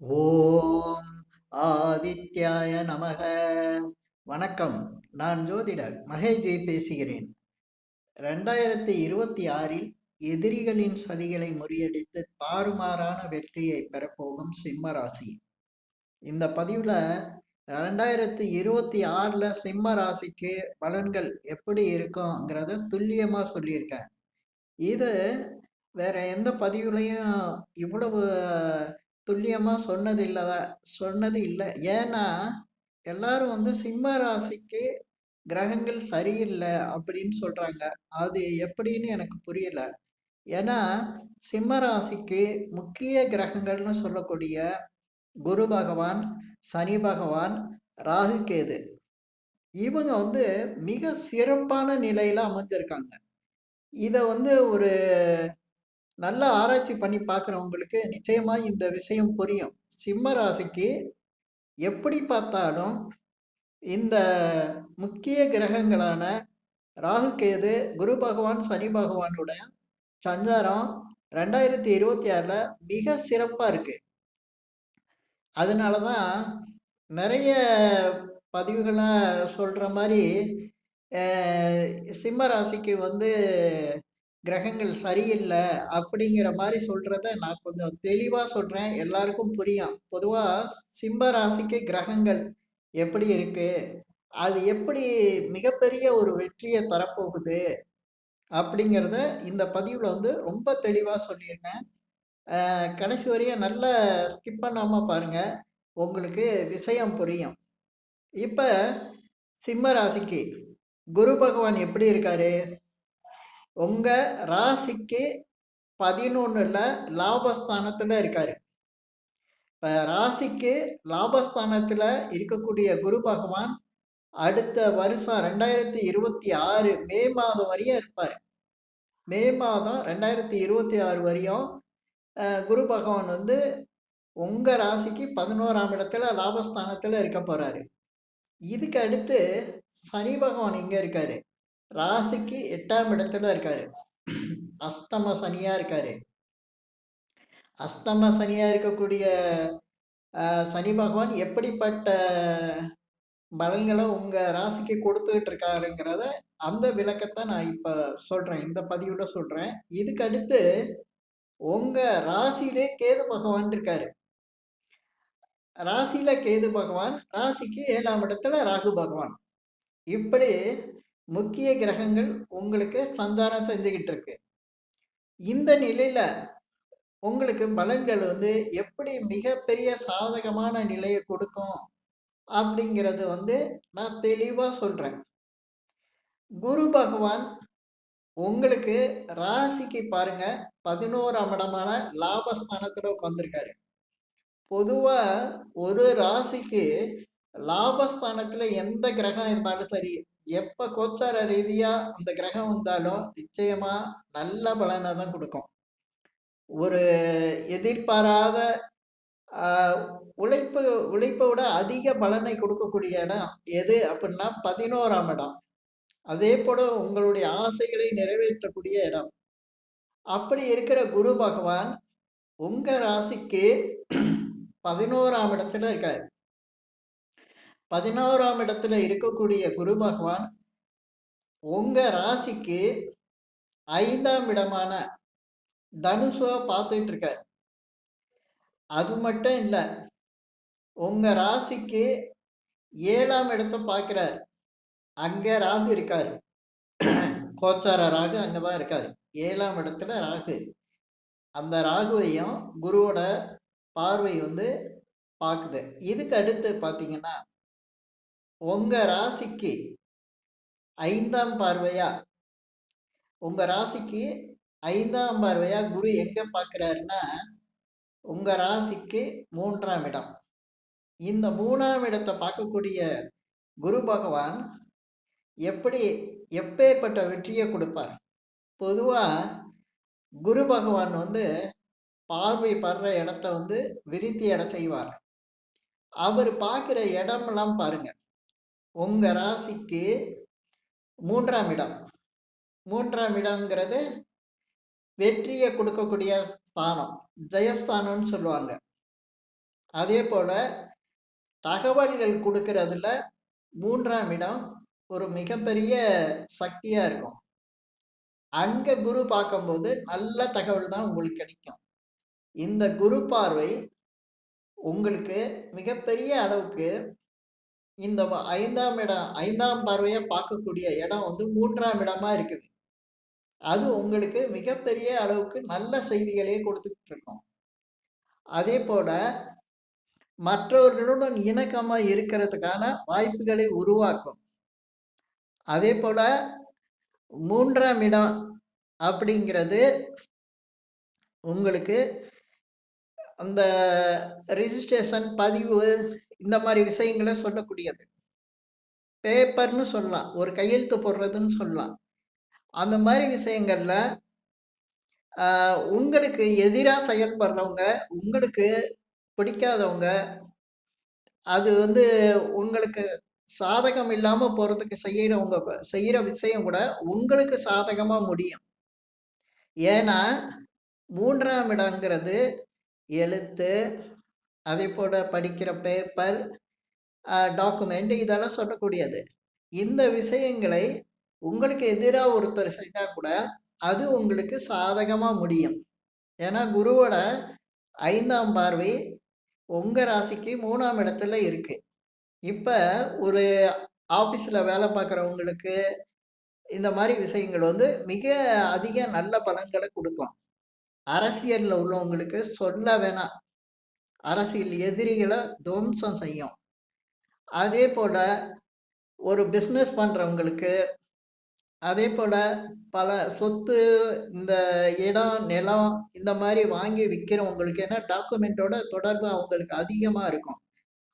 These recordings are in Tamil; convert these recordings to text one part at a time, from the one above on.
ஓம் ஆதித்யாய நமக. வணக்கம். நான் ஜோதிடர் மகேஜி பேசுகிறேன். ரெண்டாயிரத்தி இருபத்தி ஆறில் எதிரிகளின் சதிகளை முறியடித்து தாறுமாறான வெற்றியை பெறப்போகும் சிம்ம ராசி. இந்த பதிவில் ரெண்டாயிரத்தி இருபத்தி ஆறில் சிம்ம ராசிக்கு பலன்கள் எப்படி இருக்குங்கிறத துல்லியமாக சொல்லியிருக்கேன். இது வேற எந்த பதிவுலையும் இவ்வளவு துல்லியமாக சொன்னது இல்லதா சொன்னது இல்லை. ஏன்னா எல்லாரும் வந்து சிம்ம ராசிக்கு கிரகங்கள் சரியில்லை அப்படின்னு சொல்கிறாங்க அது எப்படின்னு எனக்கு புரியல. ஏன்னா சிம்ம ராசிக்கு முக்கிய கிரகங்கள்னு சொல்லக்கூடிய குரு பகவான் சனி பகவான் ராகு கேது. இவங்க வந்து மிக சிறப்பான நிலையில் அமைஞ்சிருக்காங்க. இதை வந்து ஒரு நல்ல ஆராய்ச்சி பண்ணி பார்க்குறவங்களுக்கு நிச்சயமாக இந்த விஷயம் புரியும். சிம்ம ராசிக்கு எப்படி பார்த்தாலும் இந்த முக்கிய கிரகங்களான ராகு கேது குரு பகவான் சனி பகவானுடைய சஞ்சாரம் ரெண்டாயிரத்தி இருபத்தி ஆறில் மிக சிறப்பாக இருக்குது அதனால தான் நிறைய பதிவுகளை சொல்கிற மாதிரி சிம்ம ராசிக்கு வந்து கிரகங்கள் சரியில்லை அப்படிங்கிற மாதிரி சொல்கிறத நான் கொஞ்சம் தெளிவாக சொல்கிறேன் எல்லாருக்கும் புரியும். பொதுவாக சிம்ம ராசிக்கு கிரகங்கள் எப்படி இருக்குது அது எப்படி மிகப்பெரிய ஒரு வெற்றியை தரப்போகுது? அப்படிங்கிறத இந்த பதிவில் வந்து ரொம்ப தெளிவாக சொல்லியிருக்கேன். கடைசி வரையும் நல்ல ஸ்கிப் பண்ணாமல் பாருங்கள் உங்களுக்கு விஷயம் புரியும். இப்போ சிம்ம ராசிக்கு குரு பகவான் எப்படி இருக்காரு? உங்கள் ராசிக்கு பதினொன்றில் லாபஸ்தானத்தில் இருக்கார். இப்போ ராசிக்கு லாபஸ்தானத்தில் இருக்கக்கூடிய குரு பகவான் அடுத்த வருஷம் ரெண்டாயிரத்தி இருபத்தி ஆறு மே மாதம் வரையும் இருப்பார். மே மாதம் ரெண்டாயிரத்தி இருபத்தி ஆறு வரையும் குரு பகவான் வந்து உங்கள் ராசிக்கு பதினோராம் இடத்துல லாபஸ்தானத்தில் இருக்க போகிறாரு இதுக்கு அடுத்து சனி பகவான் இங்கே இருக்காரு. ராசிக்கு எட்டாம் இடத்துல இருக்காரு. அஷ்டம சனியா இருக்காரு. அஷ்டம சனியா இருக்கக்கூடிய சனி பகவான் எப்படிப்பட்ட பலன்களை உங்க ராசிக்கு கொடுத்துக்கிட்டு இருக்காருங்கிறத அந்த விளக்கத்தை நான் இப்ப சொல்றேன். இந்த பதிவுல சொல்றேன். இதுக்கு அடுத்து உங்க ராசியிலே கேது பகவான் இருக்காரு. ராசியில கேது பகவான் ராசிக்கு ஏழாம் இடத்துல ராகு பகவான். இப்படி முக்கிய கிரகங்கள் உங்களுக்கு சஞ்சாரம் செஞ்சுக்கிட்டு இருக்கு இந்த நிலையில உங்களுக்கு பலன்கள் வந்து எப்படி மிகப்பெரிய சாதகமான நிலையை கொடுக்கும் அப்படிங்கிறது வந்து நான் தெளிவாக சொல்கிறேன் குரு பகவான் உங்களுக்கு ராசிக்கு பாருங்க பதினோராம் இடமான லாபஸ்தானத்தில் உட்காந்துருக்காரு பொதுவாக ஒரு ராசிக்கு லாபஸ்தானத்தில் எந்த கிரகம் இருந்தாலும் சரி எப்போ கோச்சார ரீதியாக அந்த கிரகம் வந்தாலும் நிச்சயமாக நல்ல பலனை தான் கொடுக்கும். ஒரு எதிர்பாராத உழைப்பு உழைப்பை விட அதிக பலனை கொடுக்கக்கூடிய இடம் எது அப்படின்னா பதினோராம் இடம். அதே போல உங்களுடைய ஆசைகளை நிறைவேற்றக்கூடிய இடம். அப்படி இருக்கிற குரு பகவான் உங்க ராசிக்கு பதினோராம் இடத்துல இருக்காரு. பதினோராம் இடத்துல இருக்கக்கூடிய குரு பகவான் உங்க ராசிக்கு ஐந்தாம் இடமான தனுஷோ பார்த்துட்டு இருக்கார். அது மட்டும் இல்லை உங்க ராசிக்கு ஏழாம் இடத்த பார்க்கிறார். அங்க ராகு இருக்காரு. கோச்சார ராகு அங்கதான் இருக்காரு. ஏழாம் இடத்துல ராகு. அந்த ராகுவையும் குருவோட பார்வை வந்து பார்க்குது. இதுக்கு அடுத்து பார்த்தீங்கன்னா உங்கள் ராசிக்கு ஐந்தாம் பார்வையா? உங்கள் ராசிக்கு ஐந்தாம் பார்வையா? குரு எங்கே பார்க்குறாருன்னா உங்கள் ராசிக்கு மூன்றாம் இடம். இந்த மூணாம் இடத்தை பார்க்கக்கூடிய குரு பகவான் எப்படி எப்பேற்பட்ட வெற்றியை கொடுப்பார்? பொதுவாக குரு பகவான் வந்து பார்வை படுற இடத்த வந்து விருத்தி இடம் செய்வார். அவர் பார்க்குற இடமெல்லாம் பாருங்கள் உங்கள் ராசிக்கு மூன்றாம் இடம். மூன்றாம் இடங்கிறது வெற்றியை கொடுக்கக்கூடிய ஸ்தானம் ஜெயஸ்தானம்னு சொல்லுவாங்க. அதே போல் தகவல்கள் கொடுக்கறதுல மூன்றாம் இடம் ஒரு மிகப்பெரிய சக்தியாக இருக்கும். அங்கே குரு பார்க்கும்போது நல்ல தகவல் தான் உங்களுக்கு கிடைக்கும். இந்த குரு பார்வை உங்களுக்கு மிகப்பெரிய அளவுக்கு இந்த ஐந்தாம் இடம் ஐந்தாம் பார்வையை பார்க்கக்கூடிய இடம் வந்து மூன்றாம் இடமா இருக்குது. அது உங்களுக்கு மிகப்பெரிய அளவுக்கு நல்ல செய்திகளையே கொடுத்துக்கிட்டு இருக்கும். அதே போல மற்றவர்களுடன் இணக்கமா இருக்கிறதுக்கான வாய்ப்புகளை உருவாக்கும். அதே போல மூன்றாம் இடம் அப்படிங்கிறது உங்களுக்கு அந்த ரிஜிஸ்ட்ரேஷன் பதிவு இந்த மாதிரி விஷயங்களை சொல்லக்கூடியது. பேப்பர்னு சொல்லலாம். ஒரு கையெழுத்து போடுறதுன்னு சொல்லலாம். அந்த மாதிரி விஷயங்கள்ல உங்களுக்கு எதிராக செயல்படுறவங்க உங்களுக்கு பிடிக்காதவங்க அது வந்து உங்களுக்கு சாதகம் இல்லாமல் போகிறதுக்கு செய்யறவங்க செய்கிற விஷயம் கூட உங்களுக்கு சாதகமாக முடியும். ஏன்னா மூன்றாம் இடங்கிறது எழுத்து அதே போல் படிக்கிற பேப்பர் டாக்குமெண்ட் இதெல்லாம் சொல்லக்கூடியது. இந்த விஷயங்களை உங்களுக்கு எதிராக ஒருத்தர் செய்தால் கூட அது உங்களுக்கு சாதகமாக முடியும். ஏன்னா குருவோட ஐந்தாம் பார்வை உங்கள் ராசிக்கு மூணாம் இடத்துல இருக்குது இப்போ ஒரு ஆஃபீஸில் வேலை பார்க்குறவங்களுக்கு இந்த மாதிரி விஷயங்கள் வந்து மிக அதிக நல்ல பலன்களை கொடுக்கும். அரசியலில் உள்ளவங்களுக்கு சொல்ல வேணாம். அரசியல் எதிரிகளை துவம்சம் செய்யும். அதே போல் ஒரு பிஸ்னஸ் பண்ணுறவங்களுக்கு அதே போல் பல சொத்து இந்த இடம் நிலம் இந்த மாதிரி வாங்கி விற்கிறவங்களுக்கு ஏன்னா டாக்குமெண்ட்டோட தொடர்பு அவங்களுக்கு அதிகமாக இருக்கும்.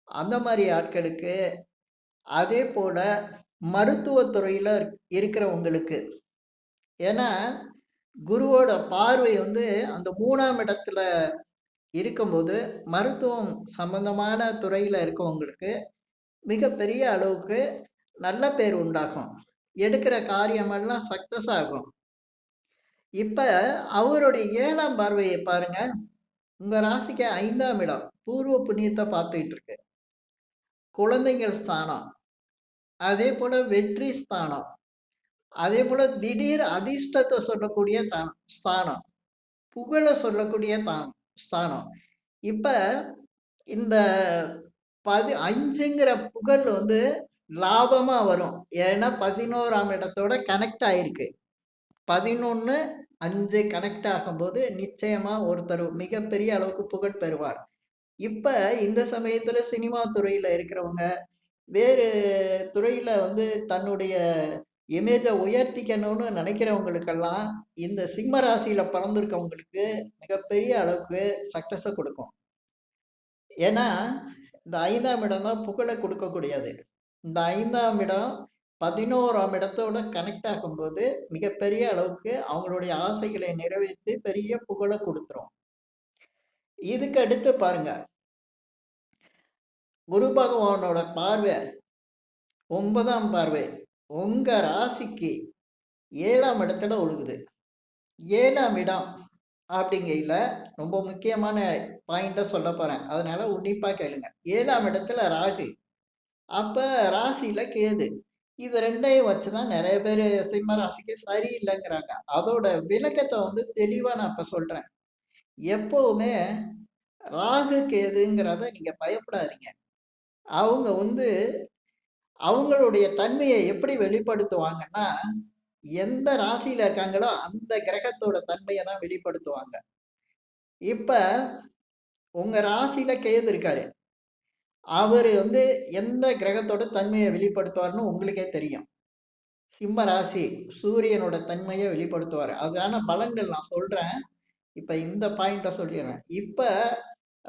அந்த மாதிரி ஆட்களுக்கு அதே போல் மருத்துவத்துறையில் இருக்கிறவங்களுக்கு ஏன்னா குருவோட பார்வை வந்து அந்த மூணாம் இடத்துல இருக்கும்போது மருத்துவம் சம்பந்தமான துறையில் இருக்கவங்களுக்கு மிகப்பெரிய அளவுக்கு நல்ல பேர் உண்டாகும். எடுக்கிற காரியமெல்லாம் சக்சஸ் ஆகும். இப்போ அவருடைய ஏழாம் பார்வையை பாருங்க. உங்கள் ராசிக்கு ஐந்தாம் இடம். பூர்வ புண்ணியத்தை பார்த்துக்கிட்டு இருக்கு. குழந்தைகள் ஸ்தானம். அதே போல வெற்றி ஸ்தானம். அதே போல திடீர் அதிர்ஷ்டத்தை சொல்லக்கூடிய தானம் ஸ்தானம். புகழை சொல்லக்கூடிய தானம் ஸ்தானம். இப்போ இந்த பதி அஞ்சுங்கிற புகழ் வந்து லாபமாக வரும். ஏன்னா பதினோராம் இடத்தோட கனெக்ட் ஆயிருக்கு. பதினொன்று அஞ்சு கனெக்ட் ஆகும்போது நிச்சயமாக ஒருத்தர் மிகப்பெரிய அளவுக்கு புகழ் பெறுவார். இப்போ இந்த சமயத்தில் சினிமா துறையில் இருக்கிறவங்க வேறு துறையில் வந்து தன்னுடைய இமேஜை உயர்த்திக்கணும்னு நினைக்கிறவங்களுக்கெல்லாம் இந்த சிம்ம ராசியில் பிறந்திருக்கவங்களுக்கு மிகப்பெரிய அளவுக்கு சக்ஸஸை கொடுக்கும். ஏன்னா இந்த ஐந்தாம் இடம் தான் புகழை கொடுக்கக்கூடியது. இந்த ஐந்தாம் இடம் பதினோராம் இடத்தோட கனெக்ட் ஆகும்போது மிகப்பெரிய அளவுக்கு அவங்களுடைய ஆசைகளை நிறைவேற்றி பெரிய புகழை கொடுத்துரும். இதுக்கு அடுத்து பாருங்க. குரு பகவானோட பார்வை ஒன்பதாம் பார்வை. உங்கள் ராசிக்கு ஏழாம் இடத்துல ஒழுகுது. ஏழாம் இடம் அப்படிங்கையில் ரொம்ப முக்கியமான பாயிண்ட்டை சொல்ல போகிறேன் அதனால் உன்னிப்பாக கேளுங்க. ஏழாம் இடத்துல ராகு. அப்போ ராசியில் கேது. இது ரெண்டையும் வச்சு தான் நிறைய பேர் சிம்ம ராசிக்கு சரியில்லைங்கிறாங்க. அதோட விளக்கத்தை வந்து தெளிவாக நான் இப்போ சொல்கிறேன் எப்போவுமே ராகு கேதுங்கிறத நீங்கள் பயப்படாதீங்க. அவங்க வந்து அவங்களுடைய தன்மையை எப்படி வெளிப்படுத்துவாங்கன்னா எந்த ராசியில இருக்காங்களோ அந்த கிரகத்தோட தன்மையை தான் வெளிப்படுத்துவாங்க. இப்ப உங்க ராசியில கேது இருக்காரு. அவர் வந்து எந்த கிரகத்தோட தன்மையை வெளிப்படுத்துவார்னு உங்களுக்கே தெரியும். சிம்ம ராசி சூரியனோட தன்மையை வெளிப்படுத்துவார். அதுக்கான பலன்கள் நான் சொல்றேன். இப்ப இந்த பாயிண்ட சொல்லிடுறேன். இப்ப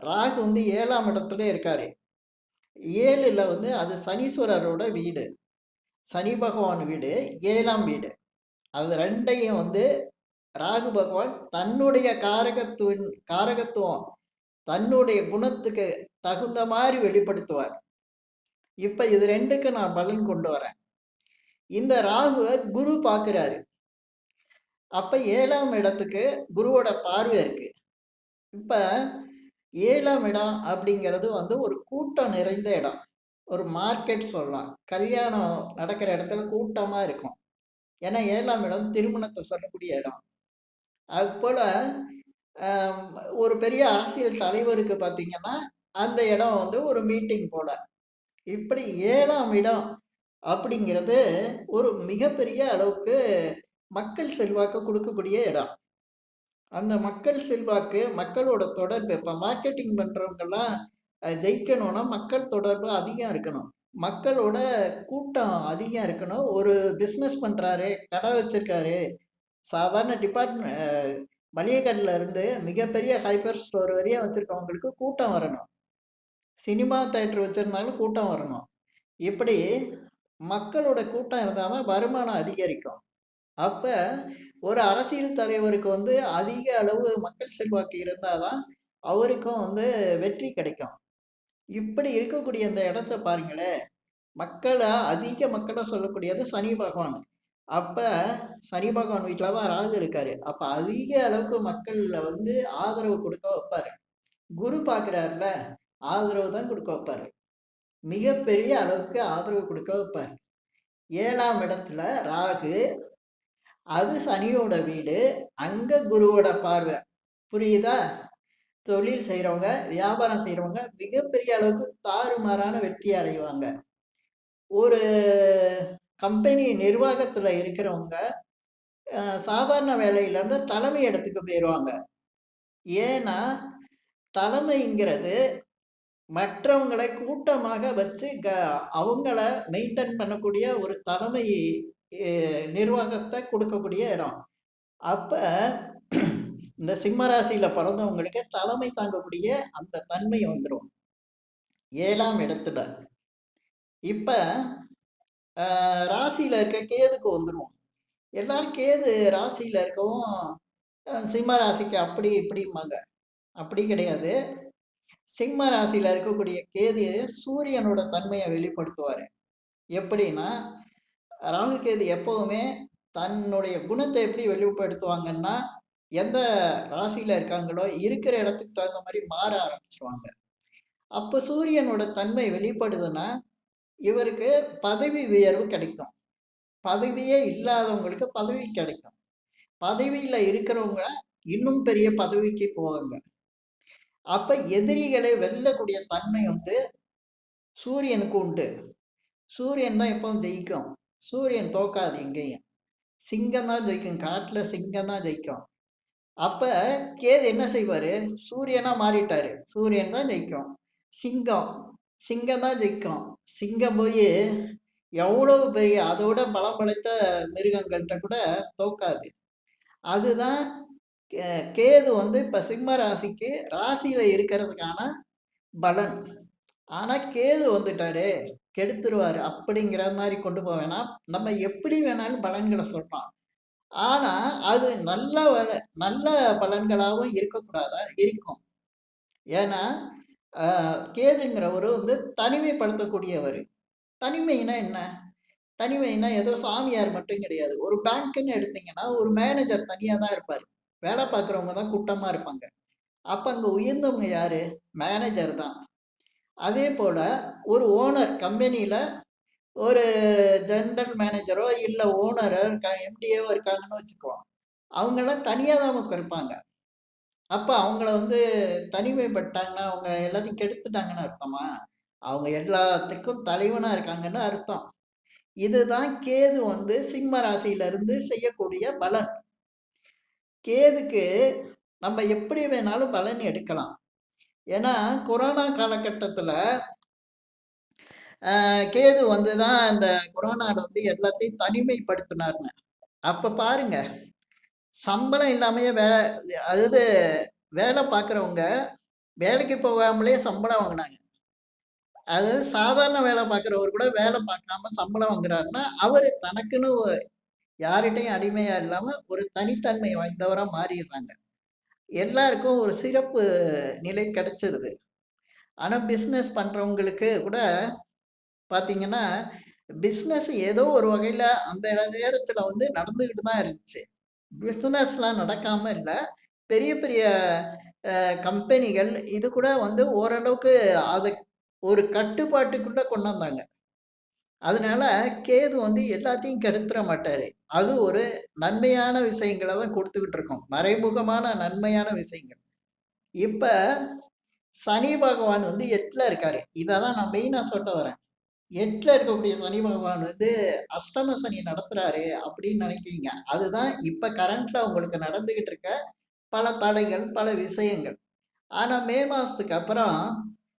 ராகு வந்து ஏழாம் இடத்துல இருக்காரு. ஏழில் வந்து அது சனீஸ்வரரோட வீடு. சனி பகவான் வீடு ஏழாம் வீடு. அது ரெண்டையும் வந்து ராகு பகவான் தன்னுடைய காரகத்துவன் காரகத்துவம் தன்னுடைய குணத்துக்கு தகுந்த மாதிரி வெளிப்படுத்துவார். இப்போ இது ரெண்டுக்கு நான் பலன் கொண்டு வரேன். இந்த ராகுவை குரு பார்க்குறாரு அப்போ ஏழாம் இடத்துக்கு குருவோட பார்வை இருக்கு. இப்போ ஏழாம் இடம் அப்படிங்கிறது வந்து ஒரு கூட்டம் நிறைந்த இடம். ஒரு மார்க்கெட் சொல்லலாம். கல்யாணம் நடக்கிற இடத்துல கூட்டமாக இருக்கும். ஏன்னா ஏழாம் இடம் திருமணத்தை சொல்லக்கூடிய இடம். அது போல் ஒரு பெரிய அரசியல் தலைவருக்கு பார்த்தீங்கன்னா அந்த இடம் வந்து ஒரு மீட்டிங் போல். இப்படி ஏழாம் இடம் அப்படிங்கிறது ஒரு மிகப்பெரிய அளவுக்கு மக்கள் செல்வாக்கு கொடுக்கக்கூடிய இடம். அந்த மக்கள் செல்வாக்கு மக்களோட தொடர்பு இப்போ மார்க்கெட்டிங் பண்ணுறவங்கெல்லாம் ஜெயிக்கணும்னா மக்கள் தொடர்பு அதிகம் இருக்கணும். மக்களோட கூட்டம் அதிகம் இருக்கணும். ஒரு பிஸ்னஸ் பண்ணுறாரு கடை வச்சுருக்காரு. சாதாரண டிபார்ட்மெண்ட் மளிகை இருந்து மிகப்பெரிய ஹைப்பர் ஸ்டோர் வரையும் வச்சுருக்கவங்களுக்கு கூட்டம் வரணும். சினிமா தேட்டர் வச்சுருந்தாலும் கூட்டம் வரணும். இப்படி மக்களோட கூட்டம் இருந்தால் தான் வருமானம் அதிகரிக்கும். அப்போ ஒரு அரசியல் தலைவருக்கு வந்து அதிக அளவு மக்கள் செல்வாக்கு இருந்தால் தான் அவருக்கும் வந்து வெற்றி கிடைக்கும். இப்படி இருக்கக்கூடிய இந்த இடத்த பாருங்களேன் மக்களை அதிக மக்களை சொல்லக்கூடியது சனி பகவான். அப்போ சனி பகவான் வீட்டில் தான் ராகு இருக்காரு. அப்போ அதிக அளவுக்கு மக்கள்ல வந்து ஆதரவு கொடுக்க வைப்பாரு. குரு பார்க்குறாருல ஆதரவு தான் கொடுக்க வைப்பாரு. மிகப்பெரிய அளவுக்கு ஆதரவு கொடுக்க வைப்பார். ஏழாம் இடத்துல ராகு அது சனியோட வீடு. அங்கே குருவோட பார்வை. புரியுதா? தொழில் செய்கிறவங்க வியாபாரம் செய்கிறவங்க மிகப்பெரிய அளவுக்கு தாறுமாறான வெற்றி அடைவாங்க. ஒரு கம்பெனி நிர்வாகத்தில் இருக்கிறவங்க சாதாரண வேலையிலேருந்து தலைமை இடத்துக்கு போயிடுவாங்க ஏன்னா தலைமைங்கிறது மற்றவங்களை கூட்டமாக வச்சு க அவங்கள மெயின்டைன் பண்ணக்கூடிய ஒரு தலைமை நிர்வாகத்தை கொடுக்கக்கூடிய இடம். அப்போ இந்த சிம்ம ராசியில் பிறந்தவங்களுக்கு தலைமை தாங்கக்கூடிய அந்த தன்மை வந்துடும் ஏழாம் இடத்துல. இப்போ ராசியில் இருக்க கேதுக்கு வந்துடும் எல்லாரும் கேது ராசியில் இருக்கவும் சிம்ம ராசிக்கு அப்படி இப்படிம்பாங்க. அப்படி கிடையாது. சிம்ம ராசியில் இருக்கக்கூடிய கேது சூரியனோட தன்மையை வெளிப்படுத்துவார். எப்படின்னா ராகு கேது எப்போவுமே தன்னுடைய குணத்தை எப்படி வெளிப்படுத்துவாங்கன்னா எந்த ராசியில் இருக்காங்களோ இருக்கிற இடத்துக்கு தகுந்த மாதிரி மாற ஆரம்பிச்சிருவாங்க. அப்போ சூரியனோட தன்மை வெளிப்படுதுன்னா இவருக்கு பதவி உயர்வு கிடைக்கும். பதவியே இல்லாதவங்களுக்கு பதவி கிடைக்கும். பதவியில் இருக்கிறவங்க இன்னும் பெரிய பதவிக்கு போவாங்க. அப்போ எதிரிகளை வெல்லக்கூடிய தன்மை வந்து சூரியனுக்கு உண்டு. சூரியன் தான் எப்போ ஜெயிக்கும். சூரியன் தோக்காது எங்கேயும். சிங்கம் தான் ஜெயிக்கும். காட்டில் சிங்கம் தான் ஜெயிக்கும். அப்போ கேது என்ன செய்வார்? சூரியனாக மாறிட்டார். சூரியன் தான் ஜெயிக்கும். சிங்கம் சிங்கம் தான் ஜெயிக்கும். சிங்கம் போய் எவ்வளவு பெரிய அதோட பலம் படைத்த மிருகங்கள்கிட்ட கூட தோக்காது. அதுதான் கேது வந்து இப்போ சிம்ம ராசிக்கு ராசியில் இருக்கிறதுக்கான பலன். ஆனால் கேது வந்துட்டாரு. கெடுத்துருவார் அப்படிங்கிற மாதிரி கொண்டு போக வேணாம் நம்ம எப்படி வேணாலும் பலன்களை சொல்லலாம். ஆனால் அது நல்ல வல- நல்ல பலன்களாகவும் இருக்கக்கூடாதா? இருக்கும். ஏன்னா கேதுங்கிறவரு கேதுங்கிறவர் வந்து தனிமைப்படுத்தக்கூடியவர். தனிமைனா என்ன? தனிமைனா ஏதோ சாமியார் மட்டும் கிடையாது. ஒரு பேங்க்குன்னு எடுத்தீங்கன்னா ஒரு மேனேஜர் தனியாக தான் இருப்பார். வேலை பார்க்குறவங்க தான் கூட்டமாக இருப்பாங்க. அப்போ அங்கே உயர்ந்தவங்க யார்? மேனேஜர் தான். அதே போல் ஒரு ஓனர் கம்பெனியில் ஒரு ஜென்ரல் மேனேஜரோ இல்லை ஓனரோ இருக்க எம்டிஏவோ இருக்காங்கன்னு வச்சுக்குவோம் அவங்கெல்லாம் தனியாக தான் இருப்பாங்க. அப்போ அவங்கள வந்து தனிமைப்பட்டாங்கன்னா அவங்க எல்லாத்தையும் கெடுத்துட்டாங்கன்னு அர்த்தமா? அவங்க எல்லாத்துக்கும் தலைவனாக இருக்காங்கன்னு அர்த்தம். இதுதான் கேது வந்து சிம்ம ராசியிலிருந்து செய்யக்கூடிய பலன். கேதுக்கு நம்ம எப்படி வேணாலும் பலன் எடுக்கலாம். ஏன்னா கொரோனா காலகட்டத்தில் கேது வந்து தான் இந்த கொரோனாவில் வந்து எல்லாத்தையும் தனிமைப்படுத்தினார்னு அப்போ பாருங்க சம்பளம் இல்லாமையே வே அதாவது வேலை பார்க்குறவங்க வேலைக்கு போகாமலே சம்பளம் வாங்கினாங்க. அதாவது சாதாரண வேலை பார்க்குறவர் கூட வேலை பார்க்காம சம்பளம் வாங்குறாருன்னா அவர் தனக்குன்னு யார்கிட்டயும் அடிமையா இல்லாம ஒரு தனித்தன்மை வாய்ந்தவரா மாறிடுறாங்க. எல்லாருக்கும் ஒரு சிறப்பு நிலை கிடைச்சிருது. ஆனால் பிஸ்னஸ் பண்ணுறவங்களுக்கு கூட பார்த்தீங்கன்னா பிஸ்னஸ் ஏதோ ஒரு வகையில் அந்த நேரத்தில் வந்து நடந்துக்கிட்டு தான் இருந்துச்சு. பிஸ்னஸ்லாம் நடக்காமல் இல்லை. பெரிய பெரிய கம்பெனிகள் இது கூட வந்து ஓரளவுக்கு அதை ஒரு கட்டுப்பாட்டுக்குள்ளே கொண்டு வந்தாங்க. அதனால கேது வந்து எல்லாத்தையும் கெடுத்துட மாட்டாரு. அது ஒரு நன்மையான விஷயங்களை தான் கொடுத்துக்கிட்டு இருக்கோம் மறைமுகமான நன்மையான விஷயங்கள். இப்ப சனி பகவான் வந்து 8ல இருக்காரு. இதை தான் நான் மெயினா சொல்ல வரேன். 8ல இருக்கக்கூடிய சனி பகவான் வந்து அஷ்டம சனி நடத்துறாரு அப்படின்னு நினைக்கிறீங்க. அதுதான் இப்ப கரண்ட்ல உங்களுக்கு நடந்துகிட்டு இருக்க பல தடைகள், பல விஷயங்கள். ஆனா மே மாசத்துக்கு அப்புறம்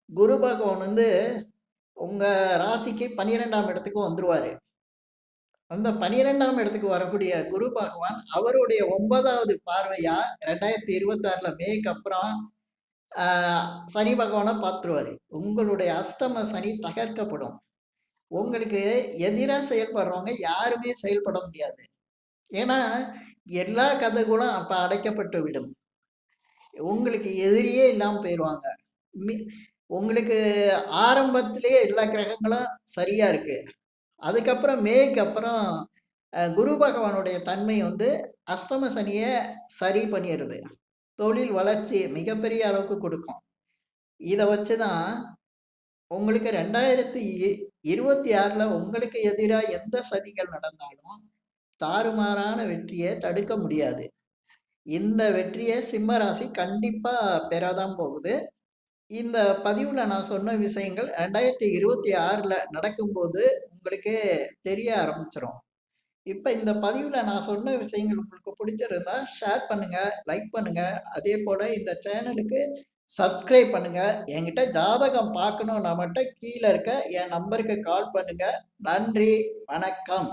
குரு பகவான் வந்து உங்கள் ராசிக்கு 12ஆம் இடத்துக்கு வந்துருவார் அந்த 12ஆம் இடத்துக்கு வரக்கூடிய குரு பகவான் அவருடைய ஒன்பதாவது பார்வையா 2026ல மேக்கு அப்புறம் சனி பகவானை பார்த்துருவாரு. உங்களுடைய அஷ்டம சனி தகர்க்கப்படும். உங்களுக்கு எதிராக செயல்படுறவங்க யாருமே செயல்பட முடியாது. ஏன்னா, எல்லா கதைகளும் அப்ப அடைக்கப்பட்டு விடும். உங்களுக்கு எதிரியே இல்லாமல் போயிடுவாங்க உங்களுக்கு ஆரம்பத்திலேயே எல்லா கிரகங்களும் சரியா இருக்கு. அதுக்கப்புறம் மேக்கு அப்புறம் அ குரு பகவானுடைய தன்மை வந்து அஷ்டம சனியை சரி பண்ணிடுது தொழில் வளர்ச்சி மிகப்பெரிய அளவுக்கு கொடுக்கும் இதை வச்சு தான் உங்களுக்கு 2026ல உங்களுக்கு எதிராக எந்த சதிகள் நடந்தாலும், தாறுமாறான வெற்றியை தடுக்க முடியாது. இந்த வெற்றியை சிம்ம ராசி கண்டிப்பாக பெற போகுது. இந்த பதிவில் நான் சொன்ன விஷயங்கள் 2026ல நடக்கும்போது உங்களுக்கே தெரிய ஆரம்பிச்சிடும் இப்போ இந்த பதிவில் நான் சொன்ன விஷயங்கள் உங்களுக்கு பிடிச்சிருந்தா ஷேர் பண்ணுங்கள் லைக் பண்ணுங்கள் அதே போல் இந்த சேனலுக்கு சப்ஸ்கிரைப் பண்ணுங்கள் என்கிட்ட ஜாதகம் பார்க்கணும் மட்டும் கீழே இருக்க என் நம்பருக்கு கால் பண்ணுங்கள் நன்றி, வணக்கம்.